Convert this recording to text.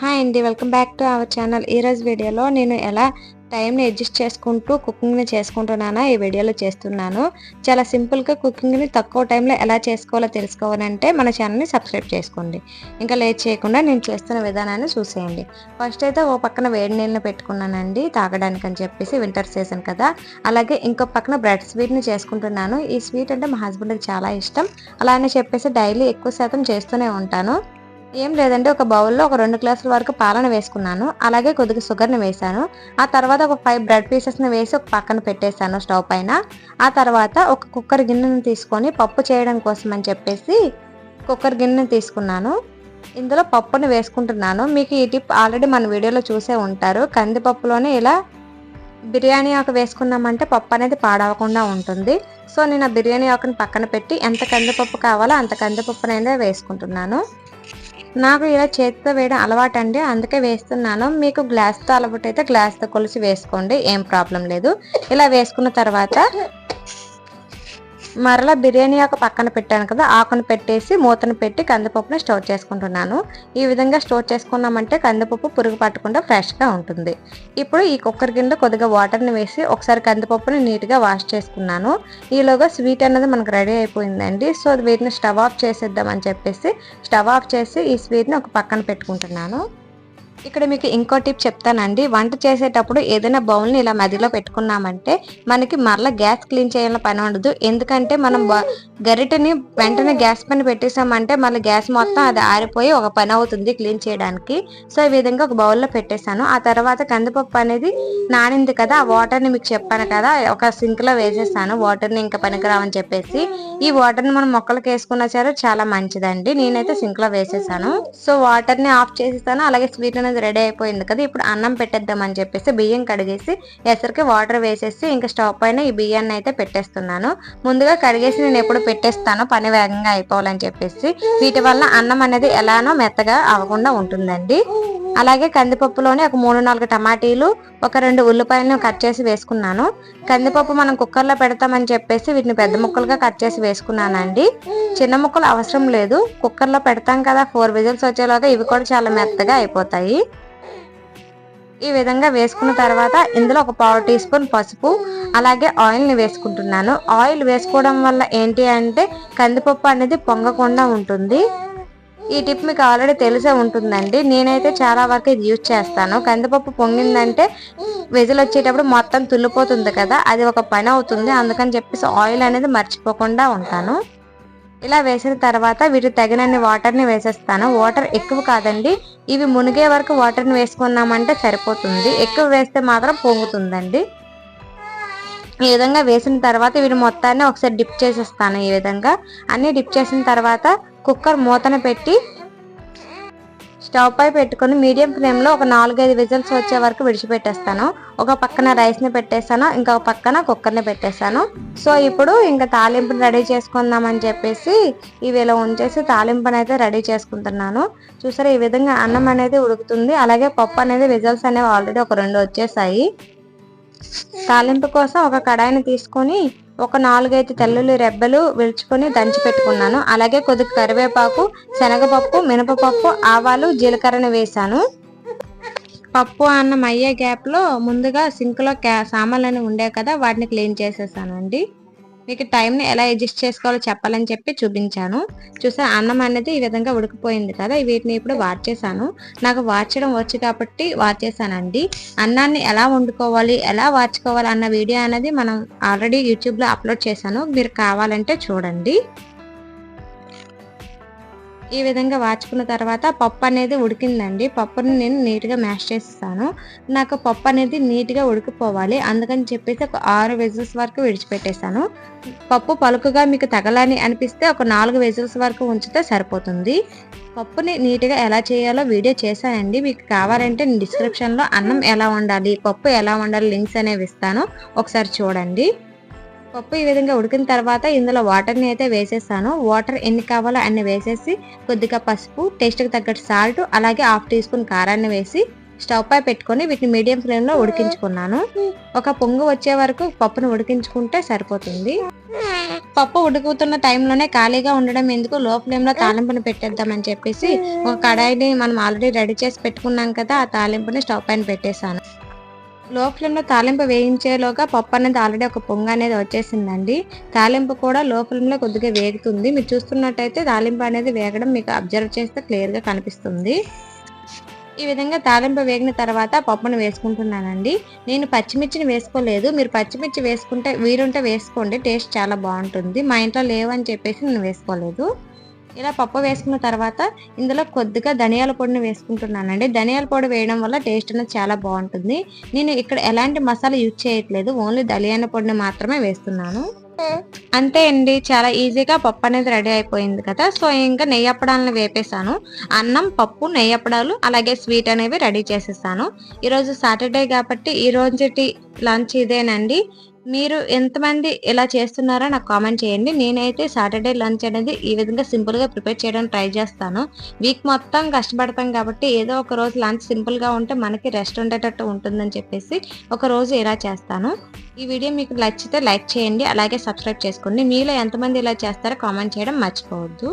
Hi అండి welcome back to our channel ఈరోజు వీడియోలో నేను ఎలా టైంని అడ్జస్ట్ చేసుకుంటూ కుకింగ్ని చేసుకుంటున్నానో ఈ వీడియోలో చేస్తున్నాను. చాలా సింపుల్గా కుకింగ్ని తక్కువ టైంలో ఎలా చేసుకోవాలో తెలుసుకోవాలంటే మన ఛానల్ని సబ్స్క్రైబ్ చేసుకోండి. ఇంకా లేట్ చేయకుండా నేను చేస్తున్న విధానాన్ని చూసేయండి. ఫస్ట్ అయితే ఓ పక్కన వేడి నీళ్ళని పెట్టుకున్నానండి తాగడానికి అని చెప్పేసి వింటర్ సీజన్ కదా. అలాగే ఇంకో పక్కన బ్రెడ్ స్వీట్ని చేసుకుంటున్నాను. ఈ స్వీట్ అంటే మా హస్బెండ్కి చాలా ఇష్టం. అలానే చెప్పేసి డైలీ ఎక్కువ శాతం చేస్తూనే ఉంటాను. ఏం లేదండి ఒక బౌల్లో ఒక రెండు గ్లాసుల వరకు పాలను వేసుకున్నాను. అలాగే కొద్దిగా షుగర్ని వేసాను ఆ తర్వాత ఒక ఫైవ్ బ్రెడ్ పీసెస్ని వేసి ఒక పక్కన పెట్టేశాను స్టవ్ పైన. ఆ తర్వాత ఒక కుక్కర్ గిన్నెను తీసుకొని పప్పు చేయడం కోసం అని చెప్పేసి కుక్కర్ గిన్నెను తీసుకున్నాను. ఇందులో పప్పుని వేసుకుంటున్నాను. మీకు ఈ టిప్ ఆల్రెడీ మన వీడియోలో చూసే ఉంటారు. కందిపప్పులోనే ఇలా బిర్యానీ ఆకు వేసుకున్నామంటే పప్పు అనేది పాడవకుండా ఉంటుంది. సో నేను ఆ బిర్యానీ ఆకుని పక్కన పెట్టి ఎంత కందిపప్పు కావాలో అంత కందిపప్పునైనా వేసుకుంటున్నాను. నాకు ఇలా చేతితో వేయడం అలవాటు అండి అందుకే వేస్తున్నాను. మీకు గ్లాస్తో అలవాటు అయితే గ్లాస్తో కొలిసి వేసుకోండి. ఏం ప్రాబ్లం లేదు. ఇలా వేసుకున్న తర్వాత మరలా బిర్యానీ ఆకు పక్కన పెట్టాను కదా ఆకును పెట్టేసి మూతను పెట్టి కందిపప్పుని స్టోర్ చేసుకుంటున్నాను. ఈ విధంగా స్టోర్ చేసుకున్నామంటే కందిపప్పు పురుగు పట్టకుండా ఫ్రెష్గా ఉంటుంది. ఇప్పుడు ఈ కుక్కర్ కింద కొద్దిగా వాటర్ని వేసి ఒకసారి కందిపప్పుని నీట్గా వాష్ చేసుకున్నాను. ఈలోగా స్వీట్ అనేది మనకు రెడీ అయిపోయిందండి. సో వీటిని స్టవ్ ఆఫ్ చేసేద్దామని చెప్పేసి స్టవ్ ఆఫ్ చేసి ఈ స్వీట్ని ఒక పక్కన పెట్టుకుంటున్నాను. ఇక్కడ మీకు ఇంకో టిప్ చెప్తానండి. వంట చేసేటప్పుడు ఏదైనా బౌల్ని ఇలా మదిలో పెట్టుకున్నామంటే మనకి మరలా గ్యాస్ క్లీన్ చేయాలని పని ఉండదు. ఎందుకంటే మనం గరిటని వెంటనే గ్యాస్ పైన పెట్టేసామంటే మళ్ళీ గ్యాస్ మొత్తం అది ఆరిపోయి ఒక పని అవుతుంది క్లీన్ చేయడానికి. సో ఈ విధంగా ఒక బౌల్లో పెట్టేశాను. ఆ తర్వాత కందిపప్పు అనేది నానింది కదా ఆ వాటర్ని మీకు చెప్పాను కదా ఒక సింక్లో వేసేసాను. వాటర్ని ఇంకా పనికిరావని చెప్పేసి. ఈ వాటర్ని మనం మొక్కలకు వేసుకున్నా సరే చాలా మంచిదండి. నేనైతే సింక్లో వేసేసాను. సో వాటర్ని ఆఫ్ చేసేసాను. అలాగే స్వీట్ అనేది రెడీ అయిపోయింది కదా ఇప్పుడు అన్నం పెట్టేద్దామని చెప్పేసి బియ్యం కడిగేసి ఎసరికి వాటర్ వేసేసి ఇంకా స్టవ్ పైన ఈ బియ్యాన్ని అయితే పెట్టేస్తున్నాను. ముందుగా కడిగేసి నేను ఎప్పుడు పెట్టేస్తాను పని వేగంగా అయిపోవాలని చెప్పేసి వీటి వల్ల అన్నం అనేది ఎలానో మెత్తగా అవ్వకుండా ఉంటుందండి. అలాగే కందిపప్పులోనే ఒక మూడు నాలుగు టమాటీలు ఒక రెండు ఉల్లిపాయలను కట్ చేసి వేసుకున్నాను. కందిపప్పు మనం కుక్కర్లో పెడతామని చెప్పేసి వీటిని పెద్ద ముక్కలుగా కట్ చేసి వేసుకున్నానండి. చిన్న ముక్కలు అవసరం లేదు. కుక్కర్లో పెడతాం కదా ఫోర్ విజిల్స్ వచ్చేలాగా ఇవి కూడా చాలా మెత్తగా అయిపోతాయి. ఈ విధంగా వేసుకున్న తర్వాత ఇందులో ఒక పావు టీ స్పూన్ పసుపు అలాగే ఆయిల్ని వేసుకుంటున్నాను. ఆయిల్ వేసుకోవడం వల్ల ఏంటి అంటే కందిపప్పు అనేది పొంగకుండా ఉంటుంది. ఈ టిప్ మీకు ఆల్రెడీ తెలిసే ఉంటుందండి. నేనైతే చాలా వరకు ఇది యూజ్ చేస్తాను. కందిపప్పు పొంగిందంటే విజిల్ వచ్చేటప్పుడు మొత్తం తుల్లిపోతుంది కదా అది ఒక పని అవుతుంది. అందుకని చెప్పేసి ఆయిల్ అనేది మర్చిపోకుండా ఉంటాను. ఇలా వేసిన తర్వాత వీటికి తగినన్ని వాటర్ని వేసేస్తాను. వాటర్ ఎక్కువ కాదండి ఇవి మునిగే వరకు వాటర్ని వేసుకున్నామంటే సరిపోతుంది. ఎక్కువ వేస్తే మాత్రం పొంగుతుందండి. ఈ విధంగా వేసిన తర్వాత వీటి మొత్తాన్ని ఒకసారి డిప్ చేసేస్తాను ఈ విధంగా. అన్ని డిప్ చేసిన తర్వాత కుక్కర్ మూతన పెట్టి స్టవ్ పై పెట్టుకొని మీడియం ఫ్లేమ్లో ఒక నాలుగైదు విజిల్స్ వచ్చే వరకు విడిచిపెట్టేస్తాను. ఒక పక్కన రైస్ని పెట్టేస్తాను ఇంకొక పక్కన కుక్కర్ని పెట్టేస్తాను సో ఇప్పుడు ఇంకా తాలింపుని రెడీ చేసుకుందామని చెప్పేసి ఇవి ఇలా ఉంచేసి తాలింపుని అయితే రెడీ చేసుకుంటున్నాను. చూసారా ఈ విధంగా అన్నం అనేది ఉడుకుతుంది. అలాగే పప్పు అనేది విజిల్స్ అనేవి ఆల్రెడీ ఒక రెండు వచ్చేసాయి. తాలింపు కోసం ఒక కడాయిని తీసుకొని ఒక నాలుగైదు తెల్లుల్లి రెబ్బలు విలుచుకొని దంచి పెట్టుకున్నాను. అలాగే కొద్దిగా కరివేపాకు శనగపప్పు మినపపప్పు ఆవాలు జీలకర్రను వేశాను. పప్పు అన్నం అయ్యే గ్యాప్లో ముందుగా సింక్లో క్యా సామాన్లు ఉండే కదా వాటిని క్లీన్ చేసేసాను అండి మీకు టైంని ఎలా అడ్జస్ట్ చేసుకోవాలో చెప్పాలని చెప్పి చూపించాను. చూసా అన్నం అనేది ఈ విధంగా ఉడికిపోయింది కదా వీటిని ఇప్పుడు వార్చేసాను నాకు వార్చడం వచ్చు కాబట్టి వార్చేసానండి అన్నాన్ని ఎలా వండుకోవాలి ఎలా వార్చుకోవాలి అన్న వీడియో అనేది మనం ఆల్రెడీ యూట్యూబ్లో అప్లోడ్ చేశాను. మీరు కావాలంటే చూడండి. ఈ విధంగా వాచుకున్న తర్వాత పప్పు అనేది ఉడికిందండి. పప్పుని నేను నీట్గా మ్యాష్ చేస్తాను. నాకు పప్పు అనేది నీట్గా ఉడికిపోవాలి. అందుకని చెప్పేసి ఒక ఆరు వెజిల్స్ వరకు విడిచిపెట్టేశాను. పప్పు పలుకుగా మీకు తగలని అనిపిస్తే ఒక నాలుగు వెజిల్స్ వరకు ఉంచితే సరిపోతుంది. పప్పుని నీట్గా ఎలా చేయాలో వీడియో చేశానండి. మీకు కావాలంటే నేను డిస్క్రిప్షన్లో అన్నం ఎలా వండాలి పప్పు ఎలా వండాలి లింక్స్ అనేవి ఇస్తాను. ఒకసారి చూడండి. పప్పు ఈ విధంగా ఉడికిన తర్వాత ఇందులో వాటర్ని అయితే వేసేసాను వాటర్ ఎన్ని కావాలో అన్ని వేసేసి కొద్దిగా పసుపు టేస్ట్కి తగ్గట్టు సాల్ట్ అలాగే హాఫ్ టీ స్పూన్ కారాన్ని వేసి స్టవ్ పై పెట్టుకొని వీటిని మీడియం ఫ్లేమ్లో ఉడికించుకున్నాను. ఒక పొంగు వచ్చే వరకు పప్పును ఉడికించుకుంటే సరిపోతుంది. పప్పు ఉడుకుతున్న టైంలోనే ఖాళీగా ఉండడం ఎందుకు? లో ఫ్లేమ్లో తాలింపుని పెట్టేద్దామని చెప్పేసి ఒక కడాయిని మనం ఆల్రెడీ రెడీ చేసి పెట్టుకున్నాం కదా ఆ తాలింపుని స్టవ్ పైన పెట్టేశాను. లో తాలింపు వేయించేలోగా పప్పు అనేది ఆల్రెడీ ఒక పొంగ అనేది వచ్చేసిందండి. తాలింపు కూడా లో కొద్దిగా వేగుతుంది. మీరు చూస్తున్నట్టయితే తాలింపు అనేది వేగడం మీకు అబ్జర్వ్ చేస్తే క్లియర్గా కనిపిస్తుంది. ఈ విధంగా తాలింపు వేగిన తర్వాత పప్పును వేసుకుంటున్నానండి. నేను పచ్చిమిర్చిని వేసుకోలేదు. మీరు పచ్చిమిర్చి వేసుకుంటే వీరుంటే వేసుకోండి. టేస్ట్ చాలా బాగుంటుంది. మా ఇంట్లో లేవు అని చెప్పేసి నేను వేసుకోలేదు. ఇలా పప్పు వేసుకున్న తర్వాత ఇందులో కొద్దిగా ధనియాల పొడిని వేసుకుంటున్నానండి. ధనియాల పొడి వేయడం వల్ల టేస్ట్ అనేది చాలా బాగుంటుంది. నేను ఇక్కడ ఎలాంటి మసాలా యూజ్ చేయట్లేదు. ఓన్లీ ధనియాల పొడిని మాత్రమే వేస్తున్నాను. అంతే అండి. చాలా ఈజీగా పప్పు అనేది రెడీ అయిపోయింది కదా. సో ఇంకా నెయ్యి అప్పడాలను వేపేసాను అన్నం పప్పు నెయ్యి అప్పడాలు అలాగే స్వీట్ అనేవి రెడీ చేసేసాను. ఈరోజు సాటర్డే కాబట్టి ఈ రోజుటి లంచ్ ఇదేనండి. మీరు ఎంతమంది ఇలా చేస్తున్నారో నాకు కామెంట్ చేయండి. నేనైతే సాటర్డే లంచ్ అనేది ఈ విధంగా సింపుల్గా ప్రిపేర్ చేయడానికి ట్రై చేస్తాను. వీక్ మొత్తం కష్టపడతాం కాబట్టి ఏదో ఒక రోజు లంచ్ సింపుల్గా ఉంటే మనకి రెస్ట్ ఉండేటట్టు ఉంటుందని చెప్పేసి ఒక రోజు ఇలా చేస్తాను. ఈ వీడియో మీకు నచ్చితే లైక్ చేయండి అలాగే సబ్స్క్రైబ్ చేసుకోండి. మీలో ఎంతమంది ఇలా చేస్తారో కామెంట్ చేయడం మర్చిపోవద్దు.